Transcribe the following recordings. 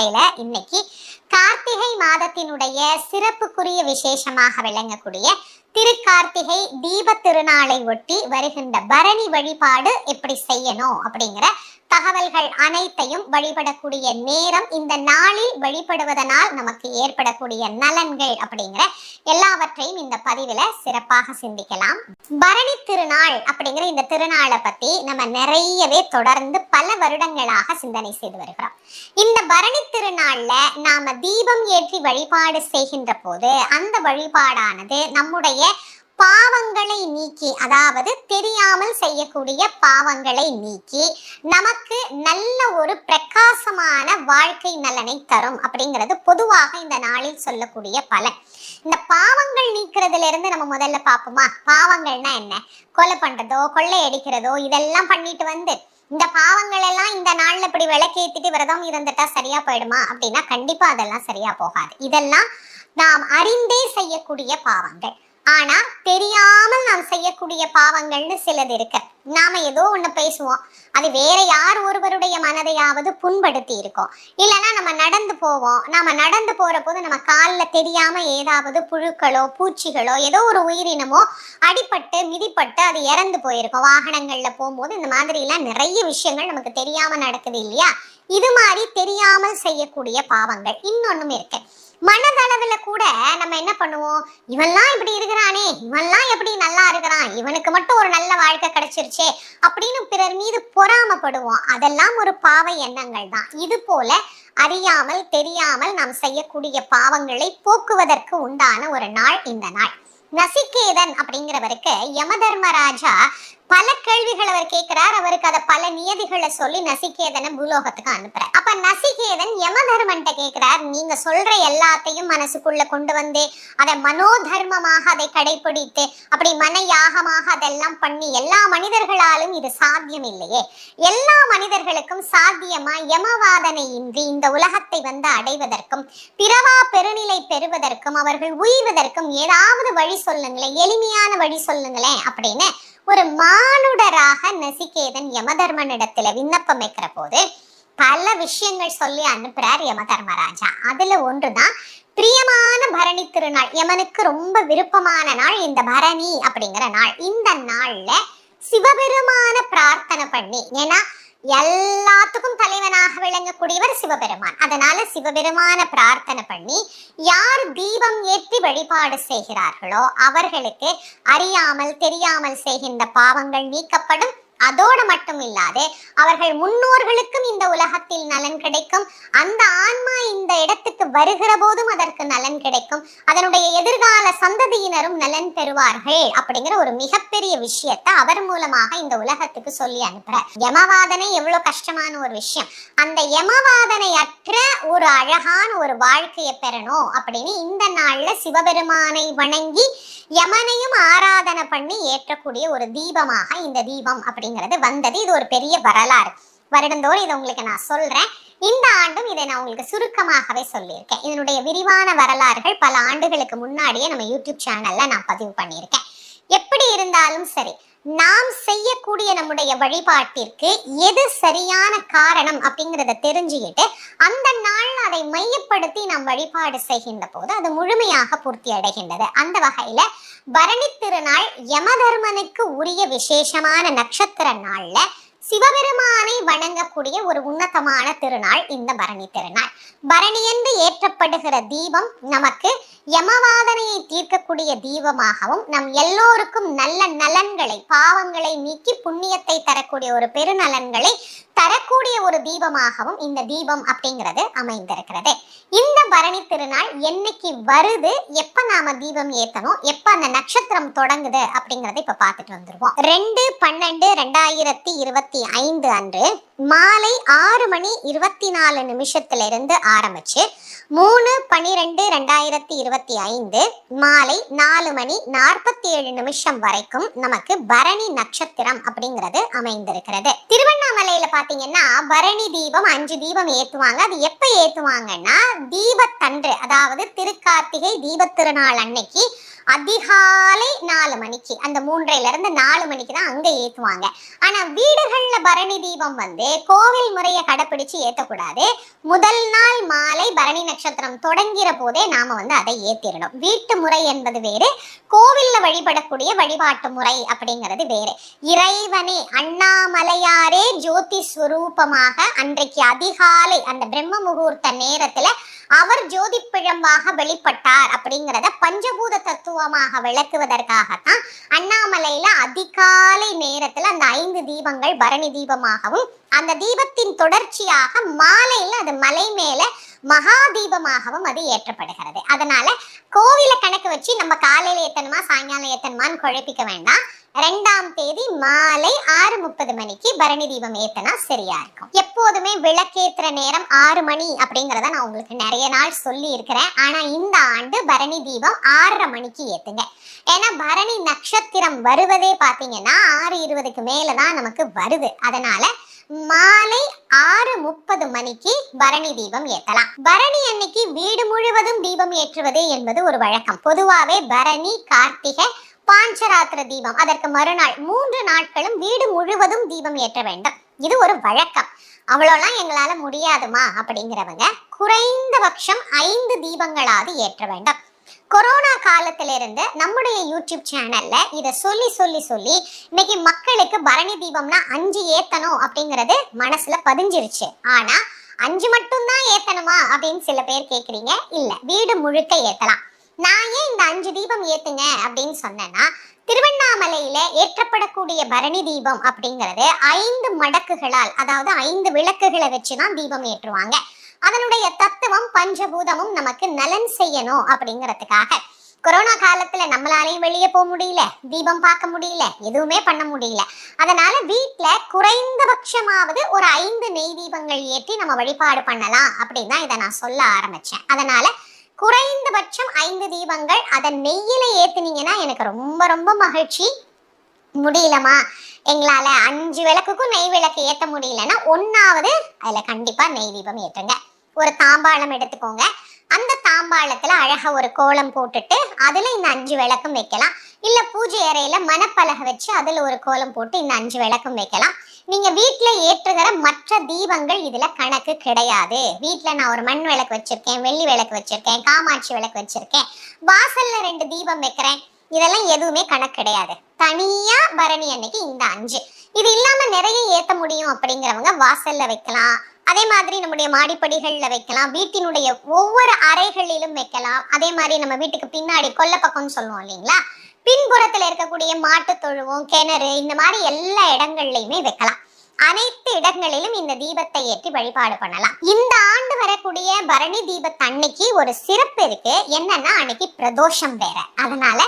வகையில் இன்னைக்கு கார்த்திகை மாதத்தினுடைய சிறப்புக்குரிய விசேஷமாக விளங்கக்கூடிய திருக்கார்த்திகை தீப திருநாளை ஒட்டி வருகின்ற பரணி வழிபாடு எப்படி செய்யணும் அப்படிங்கிற தகவல்கள் அனைத்தையும் வழிபடக்கூடிய நேரம் இந்த நாளில் வழிபடுவதனால் நமக்கு ஏற்படக்கூடிய நலன்கள் அப்படிங்கிற எல்லாவற்றையும் இந்த பதிவுல சிறப்பாக சிந்திக்கலாம். பரணி திருநாள் அப்படிங்கிற இந்த திருநாளை பத்தி நம்ம நிறையவே தொடர்ந்து பல வருடங்களாக சிந்தனை செய்து வருகிறோம். இந்த பரணி திருநாள்ல நாம தீபம் ஏற்றி வழிபாடு செய்கின்ற போது அந்த வழிபாடானது நம்முடைய பாவங்களை நீக்கி அதாவது தெரியாமல் செய்யக்கூடிய பாவங்களை நீக்கி நமக்கு நல்ல ஒரு பிரகாசமான வாழ்க்கை நலனை தரும் அப்படிங்கிறது பொதுவாக இந்த நாளில் சொல்லக்கூடிய பலன். இந்த பாவங்கள் நீக்கிறதுல இருந்து நம்ம முதல்ல பார்ப்போமா? பாவங்கள்னா என்ன? கொலை பண்றதோ கொள்ளையடிக்கிறதோ இதெல்லாம் பண்ணிட்டு வந்து இந்த பாவங்கள் எல்லாம் இந்த நாள்ல இப்படி விளக்கேத்திட்டு விரதம் இருந்துட்டா சரியா போயிடுமா? அப்படின்னா கண்டிப்பா அதெல்லாம் சரியா போகாது. இதெல்லாம் நாம் அறிந்தே செய்யக்கூடிய பாவங்கள். ஆனா தெரியாமல் நாம் செய்யக்கூடிய பாவங்கள்னு சிலது இருக்கு. நாம ஏதோ ஒண்ணு பேசுவோம். அது வேற யார் ஒருவருடைய மனதையாவது புண்படுத்தி இருக்கோம். இல்லைன்னா நம்ம நடந்து போவோம். நாம நடந்து போற போது நம்ம காலில் தெரியாம ஏதாவது புழுக்களோ பூச்சிகளோ ஏதோ ஒரு உயிரினமோ அடிபட்டு மிதிப்பட்டு அது இறந்து போயிருக்கும். வாகனங்கள்ல போகும்போது இந்த மாதிரி எல்லாம் நிறைய விஷயங்கள் நமக்கு தெரியாம நடக்குது இல்லையா? இது மாதிரி தெரியாமல் செய்யக்கூடிய பாவங்கள் இன்னொன்னும் இருக்கு. மனதளவுல கூட நம்ம என்ன பண்ணுவோம்? இவன்லாம் இப்படி இருக்கிறானே இவன்லாம் எப்படி நல்லா இருக்கிறான் இவனுக்கு மட்டும் ஒரு நல்ல வாழ்க்கை கிடைச்சிருச்சே அப்படின்னு பிறர் மீது பொறாமப்படுவோம். அதெல்லாம் ஒரு பாவ எண்ணங்கள் தான். இது போல அறியாமல் தெரியாமல் நாம் செய்யக்கூடிய பாவங்களை போக்குவதற்கு உண்டான ஒரு நாள் இந்த நாள். நசிகேதன் அப்படிங்கிறவருக்கு யமதர்மராஜா பல கேள்விகள் அவர் கேட்கிறார். அவருக்கு அதை பல நியதிகளை சொல்லி நசிகேதனை பூலோகத்துக்கு அனுப்புறார். அப்ப நசிகேதன் யமதர்மன்ட்ட கேட்கிறார் நீங்க சொல்ற எல்லாத்தையும் மனசுக்குள்ள கொண்டு வந்து அதை மனோதர்மமாக அதை கடைபிடித்து அப்படி மன யாகமாக அதெல்லாம் பண்ணி எல்லா மனிதர்களாலும் இது சாத்தியம் இல்லையே எல்லா மனிதர்களுக்கும் சாத்தியமா யமவாதனை இன்றி இந்த உலகத்தை வந்து அடைவதற்கும் பிறவா பெருநிலை பெறுவதற்கும் அவர்கள் உய்வதற்கும் ஏதாவது வழி சொல்லுங்களேன் எளிமையான வழி சொல்லுங்களேன் அப்படின்னு ஒரு மா மானுடராக நசிகேதன் யமதர்மனிடத்துல விண்ணப்பம் வைக்கிற போது பல விஷயங்கள் சொல்லி அனுப்புறார் யமதர்மராஜா. அதுல ஒன்றுதான் பிரியமான பரணி திருநாள் யமனுக்கு ரொம்ப விருப்பமான நாள் இந்த பரணி அப்படிங்கிற நாள். இந்த நாள்ல சிவபெருமான பிரார்த்தனை பண்ணி ஏன்னா எல்லாத்துக்கும் தலைவனாக விளங்கக்கூடியவர் சிவபெருமான். அதனால சிவபெருமான பிரார்த்தனை பண்ணி யார் தீபம் ஏற்றி வழிபாடு செய்கிறார்களோ அவர்களுக்கு அறியாமல் தெரியாமல் செய்கின்ற பாவங்கள் நீக்கப்படும். அதோடு மட்டும் இல்லாது அவர்கள் முன்னோர்களுக்கும் இந்த உலகத்தில் நலன் கிடைக்கும். அந்த ஆன்மா இந்த இடத்துக்கு வருகிற போதும் அதற்கு நலன் கிடைக்கும். அதனுடைய எதிர்கால சந்ததியினரும் நலன் பெறுவார்கள் அப்படிங்கிற ஒரு மிகப்பெரிய விஷயத்தை அவர் மூலமாக இந்த உலகத்துக்கு சொல்லி அனுப்புறார். யமவாதனை எவ்வளவு கஷ்டமான ஒரு விஷயம். அந்த யமவாதனை அற்ற ஒரு அழகான ஒரு வாழ்க்கையை பெறணும் அப்படின்னு இந்த நாள்ல சிவபெருமானை வணங்கி யமனையும் ஆராதனை பண்ணி ஏற்றக்கூடிய ஒரு தீபமாக இந்த தீபம் அப்படிங்கிறது வந்தது. இது ஒரு பெரிய வரலாறு. வருடந்தோறும் இதை உங்களுக்கு நான் சொல்றேன். இந்த ஆண்டும் இதை நான் உங்களுக்கு சுருக்கமாகவே சொல்லியிருக்கேன். இதனுடைய விரிவான வரலாறுகள் பல ஆண்டுகளுக்கு முன்னாடியே நம்ம யூடியூப் சேனல்ல நான் பதிவு பண்ணியிருக்கேன். எப்படி இருந்தாலும் சரி நாம் செய்யக்கூடிய நம்முடைய வழிபாட்டிற்கு எது சரியான காரணம் அப்படிங்கிறத தெரிஞ்சுக்கிட்டு அந்த நாள் அதை மையப்படுத்தி நாம் வழிபாடு செய்கின்ற போது அது முழுமையாக பூர்த்தி அடைகின்றது. அந்த வகையில பரணி திருநாள் யமதர்மனுக்கு உரிய விசேஷமான நட்சத்திர நாள்ல சிவபெருமானை வணங்கக்கூடிய ஒரு உன்னதமான திருநாள் இந்த பரணி திருநாள். பரணி என்று ஏற்றப்படுகிற தீபம் நமக்கு யமவாதனையை தீர்க்கக்கூடிய தீபமாகவும் நம் எல்லோருக்கும் நல்ல நலன்களை பாவங்களை நீக்கி புண்ணியத்தை தரக்கூடிய ஒரு பெருநலன்களை தரக்கூடிய ஒரு தீபமாகவும் இந்த தீபம் அப்படிங்கிறது அமைந்திருக்கிறது. இந்த பரணி திருநாள் என்னைக்கு வருது எப்ப நாம தீபம் ஏத்தணும் எப்ப அந்த நட்சத்திரம் தொடங்குது அப்படிங்கறத இப்ப பார்த்துட்டு வந்துருவோம். ரெண்டு பன்னெண்டு ரெண்டாயிரத்தி இருபத்தி ஐந்து அன்று மாலை ஆறு மணி இருபத்தி நாலு நிமிஷத்திலிருந்து ஆரம்பிச்சு மூணு பனிரெண்டு ரெண்டாயிரத்தி இருபத்தி ஐந்து மாலை நாலு மணி நாற்பத்தி ஏழு நிமிஷம் வரைக்கும் நமக்கு பரணி நட்சத்திரம் அப்படிங்கிறது அமைந்திருக்கிறது. திருவண்ணாமலையில பாத்தீங்கன்னா பரணி தீபம் அஞ்சு தீபம் ஏத்துவாங்க. அது எப்ப ஏத்துவாங்கன்னா தீபத்தன்று அதாவது திருக்கார்த்திகை தீபத் திருநாள் அன்னைக்கு அதிகாலை நாலு மணிக்கு. அந்த மூன்றையில இருந்து நாலு மணிக்கு தான் அங்க ஏத்துவாங்க. ஆனா வீடுகள்ல பரணி தீபம் வந்து கோவில் முறையை கடைப்பிடிச்சு ஏத்தக்கூடாது. முதல் நாள் மாலை பரணி நட்சத்திரம் தொடங்கிற போதே நாம வந்து அதை ஏத்திடணும். வீட்டு முறை என்பது வேறு கோவில்ல வழிபடக்கூடிய வழிபாட்டு முறை அப்படிங்கிறது வேறு. இறைவனே அண்ணாமலையாரே ஜோதி ஸ்வரூபமாக அன்றைக்கு அதிகாலை அந்த பிரம்ம முகூர்த்த நேரத்துல அவர் ஜோதி பிழம்பாக வெளிப்பட்டார் அப்படிங்கிறத பஞ்சபூத தத்துவமாக விளக்குவதற்காகத்தான் அண்ணாமலையில அதிகாலை நேரத்துல அந்த ஐந்து தீபங்கள் பரணி தீபமாகவும் அந்த தீபத்தின் தொடர்ச்சியாக மாலையில அது மலை மேல மகா தீபமாகவும் அது ஏற்றப்படுகிறது. அதனால கோவில கணக்கு வச்சு நம்ம காலையில ஏத்தனுமா சாயங்காலம் ஏத்தனுமான்னு குழப்பிக்க வேண்டாம். ரெண்டாம் தேதி மாலை ஆறு முப்பது மணிக்கு பரணி தீபம் ஏத்தனா சரியா இருக்கும். எப்போதுமே விளக்கேத்துற நேரம் ஆறு மணி அப்படிங்கறத நான் உங்களுக்கு நிறைய நாள் சொல்லி இருக்கிறேன். ஆனா இந்த ஆண்டு பரணி தீபம் ஆறரை மணிக்கு ஏத்துங்க. ஏன்னா பரணி நட்சத்திரம் வருவதே பாத்தீங்கன்னா ஆறு இருபதுக்கு மேலதான் நமக்கு வருது. அதனால மாலை ஆறு முப்பது மணிக்கு பரணி தீபம் ஏத்தலாம் பரணி அன்னைக்கு வீடு முழுவதும் தீபம் ஏற்றுவது என்பது ஒரு வழக்கம். பொதுவாகவே பரணி கார்த்திகை பாஞ்சராத்திர தீபம். அதற்கு மறுநாள் மூன்று நாட்களும் வீடு முழுவதும் தீபம் ஏற்ற வேண்டும். இது ஒரு வழக்கம். அவ்வளோலாம் எங்களால் முடியாதுமா அப்படிங்கிறவங்க குறைந்தபட்சம் ஐந்து தீபங்களாவது ஏற்ற வேண்டும். கொரோனா காலத்திலிருந்து நம்முடைய யூடியூப் சேனல்ல இதை சொல்லி சொல்லி சொல்லி இன்னைக்கு மக்களுக்கு பரணி தீபம்னா அஞ்சு ஏத்தணும் அப்படிங்கிறது மனசுல பதிஞ்சிருச்சு. ஆனா அஞ்சு மட்டும்தான் ஏத்தணுமா அப்படின்னு சில பேர் கேக்குறீங்க? இல்ல வீடு முழுக்க ஏத்தலாம். நான் ஏன் இந்த அஞ்சு தீபம் ஏத்துங்க அப்படின்னு சொன்னேன்னா திருவண்ணாமலையில ஏற்றப்படக்கூடிய பரணி தீபம் அப்படிங்கிறது ஐந்து மடக்குகளால் அதாவது ஐந்து விளக்குகளை வச்சுதான் தீபம் ஏற்றுவாங்க. அதனுடைய தத்துவம் பஞ்சபூதமும் நமக்கு நலன் செய்யணும் அப்படிங்கிறதுக்காக. கொரோனா காலத்துல நம்மளாலையும் வெளியே போக முடியல தீபம் பார்க்க முடியல எதுவுமே பண்ண முடியல. அதனால வீட்ல குறைந்தபட்சமாவது ஒரு ஐந்து நெய் தீபங்கள் ஏற்றி நம்ம வழிபாடு பண்ணலாம் அப்படின்னு தான் இதை நான் சொல்ல ஆரம்பிச்சேன். அதனால குறைந்தபட்சம் ஐந்து தீபங்கள் அதை நெய்யில ஏத்துனீங்கன்னா எனக்கு ரொம்ப ரொம்ப மகிழ்ச்சி. முடியலமா எங்களால அஞ்சு விளக்குக்கும் நெய் விளக்கு ஏற்ற முடியலன்னா ஒன்றாவது அதில் கண்டிப்பா நெய் தீபம் ஏற்றுங்க. ஒரு தாம்பாளம் எடுத்துக்கோங்க. அந்த தாம்பாளத்தில் அழகாக ஒரு கோலம் போட்டுட்டு அதில் இந்த அஞ்சு விளக்கும் வைக்கலாம். இல்லை பூஜை அறையில் மணப்பலகை வச்சு அதில் ஒரு கோலம் போட்டு இந்த அஞ்சு விளக்கும் வைக்கலாம். நீங்கள் வீட்டில் ஏற்றுகிற மற்ற தீபங்கள் இதில் கணக்கு கிடையாது. வீட்டில் நான் ஒரு மண் விளக்கு வச்சுருக்கேன் வெள்ளி விளக்கு வச்சிருக்கேன் காமாட்சி விளக்கு வச்சிருக்கேன். வாசல்ல ரெண்டு தீபம் வைக்கிறேன். இதெல்லாம் எதுவுமே கணக்கு கிடையாது. தனியாக பரணி அன்னைக்கு இந்த அஞ்சு. இது இல்லாமல் நிறைய ஏற்ற முடியும் அப்படிங்கிறவங்க வாசலில் வைக்கலாம். அதே மாதிரி நம்முடைய மாடிப்படிகளில் வைக்கலாம். வீட்டினுடைய ஒவ்வொரு அறைகளிலும் வைக்கலாம். அதே மாதிரி நம்ம வீட்டுக்கு பின்னாடி கொல்ல பக்கம்னு சொல்லுவோம் இல்லைங்களா? பின்புறத்தில் இருக்கக்கூடிய மாட்டு தொழுவம் கிணறு இந்த மாதிரி எல்லா இடங்கள்லையுமே வைக்கலாம். அனைத்து இடங்களிலும் இந்த தீபத்தை ஏற்றி வழிபாடு பண்ணலாம். இந்த ஆண்டு வரக்கூடிய பரணி தீபத்தன்னைக்கு ஒரு சிறப்பு இருக்கு. என்னன்னா அன்னைக்கு பிரதோஷம் வேற. அதனால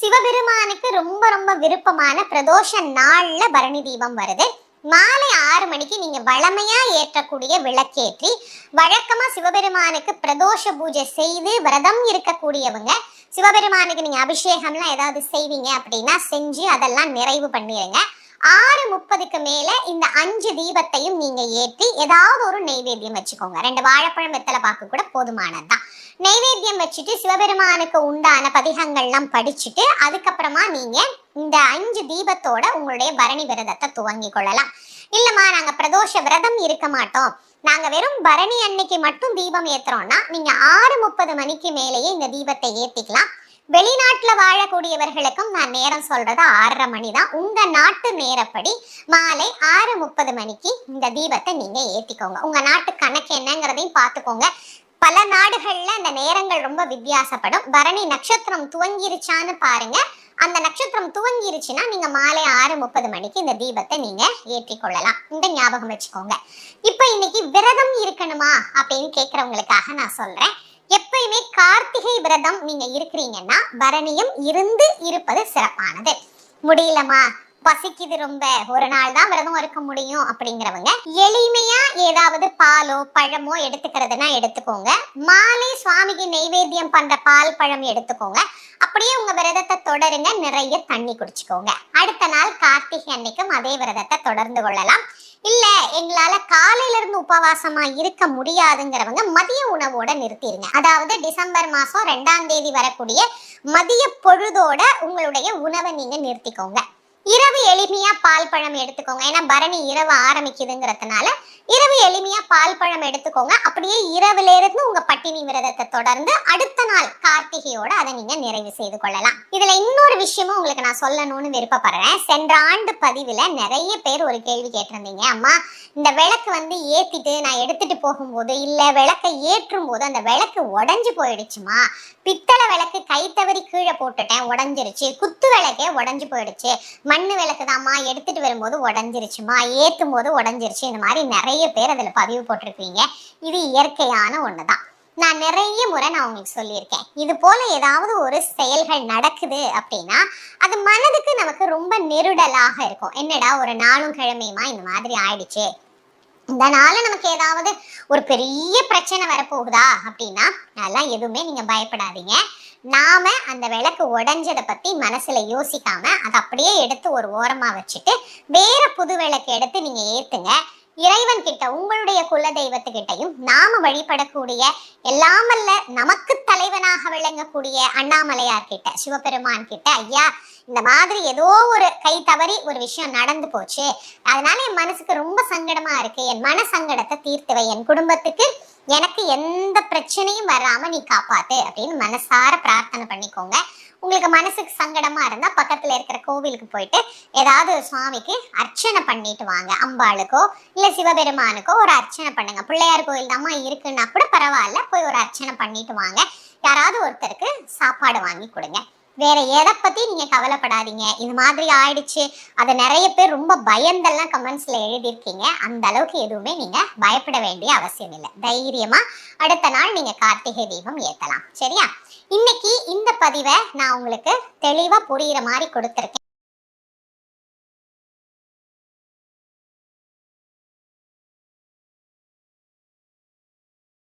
சிவபெருமானுக்கு ரொம்ப ரொம்ப விருப்பமான பிரதோஷ நாள்ல பரணி தீபம் வருது. மாலை ஆறு மணிக்கு நீங்க வளமையா ஏற்றக்கூடிய விளக்கேற்றி வழக்கமா சிவபெருமானுக்கு பிரதோஷ பூஜை செய்து விரதம் இருக்கக்கூடியவங்க சிவபெருமானுக்கு நீங்க அபிஷேகம்லாம் ஏதாவது செய்வீங்க அப்படின்னா செஞ்சு அதெல்லாம் நிறைவு பண்ணிடுங்க ஆறு முப்பதுக்கு மேல இந்த அஞ்சு தீபத்தையும் நீங்க ஏற்றி ஏதாவது ஒரு நெய்வேத்தியம் வச்சுக்கோங்க. ரெண்டு வாழைப்பழம் வெத்தலை பாக்கு கூட போதுமானதுதான். நெய்வேத்தியம் வச்சுட்டு சிவபெருமானுக்கு உண்டான பதிகங்கள்லாம் படிச்சுட்டு அதுக்கப்புறமா நீங்க இந்த அஞ்சு தீபத்தோட உங்களுடைய பரணி விரதத்தை துவங்கி கொள்ளலாம். இல்லம்மா நாங்க பிரதோஷ விரதம் இருக்க மாட்டோம். நாங்க வெறும் பரணி அன்னைக்கு மட்டும் தீபம் ஏத்துறோம்னா நீங்க ஆறு முப்பது மணிக்கு மேலேயே இந்த தீபத்தை ஏத்திக்கலாம். வெளிநாட்டுல வாழக்கூடியவர்களுக்கும் நான் நேரம் சொல்றது ஆறரை மணி தான் உங்க நாட்டு நேரப்படி மாலை ஆறு முப்பது மணிக்கு இந்த தீபத்தை நீங்க ஏத்திக்கோங்க. உங்க நாட்டு கணக்கு என்னங்கிறதையும் பார்த்துக்கோங்க. பல நாடுகள்ல இந்த நேரங்கள் ரொம்ப வித்தியாசப்படும். பரணி நட்சத்திரம் துவங்கிருச்சான்னு பாருங்க. அந்த நட்சத்திரம் துவங்கிருச்சுன்னா நீங்க மாலை ஆறு முப்பது மணிக்கு இந்த தீபத்தை நீங்க ஏற்றிக்கொள்ளலாம். இந்த ஞாபகம் வச்சுக்கோங்க. இப்போ இன்னைக்கு விரதம் இருக்கணுமா அப்படின்னு கேட்கறவங்களுக்காக நான் சொல்றேன். எப்பயுமே கார்த்திகை விரதம் நீங்க இருக்கிறீங்கன்னா பரணியும் இருந்து இருப்பது சிறப்பானது. முடியலமா பசிக்குது ரொம்ப. ஒரு நாள் தான் விரதம் இருக்க முடியும் அப்படிங்கிறவங்க எளிமையா ஏதாவது பாலோ பழமோ எடுத்துக்கிறதுனா எடுத்துக்கோங்க. மாலை சுவாமிக்கு நெய்வேத்தியம் பண்ற பால் பழம் எடுத்துக்கோங்க. அப்படியே உங்க விரதத்தை தொடருங்க நிறைய தண்ணி குடிச்சுக்கோங்க. அடுத்த நாள் கார்த்திகை அன்னைக்கும் அதே விரதத்தை தொடர்ந்து கொள்ளலாம். இல்ல எங்களால காலையில இருந்து உபவாசமா இருக்க முடியாதுங்கிறவங்க மதிய உணவோட நிறுத்திடுங்க அதாவது டிசம்பர் மாசம் ரெண்டாம் தேதி வரக்கூடிய மதிய பொழுதோட உங்களுடைய உணவை நீங்க நிறுத்திக்கோங்க. இரவு எளிமையா பால் பழம் எடுத்துக்கோங்க. ஏன்னா பரணி இரவு ஆரம்பிக்குதுங்கிறதுனால இரவு எளிமையா பால் பழம் எடுத்துக்கோங்க. அப்படியே இரவுல இருந்து உங்க பட்டினி விரதத்தை தொடர்ந்து அடுத்த நாள் கார்த்திகையோட அதை நீங்க நிறைவு செய்து கொள்ளலாம். இதுல இன்னொரு விஷயமும் உங்களுக்கு நான் சொல்லணும்னு விருப்பப்படுறேன். சென்ற ஆண்டு பதிவுல நிறைய பேர் ஒரு கேள்வி கேட்டிருந்தீங்க. அம்மா இந்த விளக்கு வந்து ஏற்றிட்டு நான் எடுத்துகிட்டு போகும்போது இல்லை விளக்கை ஏற்றும் போது அந்த விளக்கு உடஞ்சி போயிடுச்சுமா? பித்தளை விளக்கு கை தவறி கீழே போட்டுட்டேன் உடஞ்சிருச்சு. குத்து விளக்கே உடஞ்சி போயிடுச்சு. மண் விளக்கு தாம்மா எடுத்துகிட்டு வரும்போது உடஞ்சிருச்சுமா? ஏற்றும் போது உடஞ்சிருச்சு. இந்த மாதிரி நிறைய பேர் அதில் பதிவு போட்டிருப்பீங்க. இது இயற்கையான ஒன்று தான் நான் நிறைய முறை நான் உங்களுக்கு சொல்லியிருக்கேன். இது போல ஏதாவது ஒரு செயல்கள் நடக்குது அப்படின்னா அது மனதுக்கு நமக்கு ரொம்ப நெருடலாக இருக்கும். என்னடா ஒரு நாளும் கிழமையுமா? இந்த மாதிரி ஆயிடுச்சு. இதனால நமக்கு ஏதாவது ஒரு பெரிய பிரச்சனை வரப்போகுதா அப்படின்னா அதெல்லாம் எதுவுமே நீங்க பயப்படாதீங்க. நாம அந்த விளக்கு உடஞ்சதை பத்தி மனசுல யோசிக்காம அதை அப்படியே எடுத்து ஒரு ஓரமா வச்சுட்டு வேற புது விளக்கு எடுத்து நீங்க ஏத்துங்க. இறைவன் கிட்ட உங்களுடைய குல தெய்வத்துக்கிட்டையும் நாம வழிபடக்கூடிய எல்லாமல்ல நமக்கு தலைவனாக விளங்கக்கூடிய அண்ணாமலையார் கிட்ட சிவபெருமான் கிட்ட ஐயா இந்த மாதிரி ஏதோ ஒரு கை தவறி ஒரு விஷயம் நடந்து போச்சு. அதனால என் மனசுக்கு ரொம்ப சங்கடமா இருக்கு. என் மன சங்கடத்தை தீர்த்துவை என் குடும்பத்துக்கு எனக்கு எந்த பிரச்சனையும் வராம நீ காப்பாத்து அப்படின்னு மனசார பிரார்த்தனை பண்ணிக்கோங்க. உங்களுக்கு மனசுக்கு சங்கடமா இருந்தா பக்கத்துல இருக்கிற கோவிலுக்கு போயிட்டு ஏதாவது சுவாமிக்கு அர்ச்சனை பண்ணிட்டு வாங்க. அம்பாளுக்கோ இல்ல சிவபெருமானுக்கோ ஒரு அர்ச்சனை பண்ணுங்க. பிள்ளையார் கோயில் தாமா இருக்குன்னா கூட பரவாயில்ல. போய் ஒரு அர்ச்சனை பண்ணிட்டு வாங்க. யாராவது ஒருத்தருக்கு சாப்பாடு வாங்கி கொடுங்க. வேற எதை பத்தி நீங்க கவலைப்படாதீங்க. இது மாதிரி ஆயிடுச்சு. அதை நிறைய பேர் ரொம்ப பயந்தெல்லாம் கமெண்ட்ஸ்ல எழுதியிருக்கீங்க. அந்த அளவுக்கு எதுவுமே நீங்க பயப்பட வேண்டிய அவசியம் இல்லை. தைரியமா அடுத்த நாள் நீங்க கார்த்திகை தீபம் ஏத்தலாம். சரியா? இன்னைக்கு இந்த பதிவை நான் உங்களுக்கு தெளிவா புரியுற மாதிரி கொடுத்துருக்கேன்.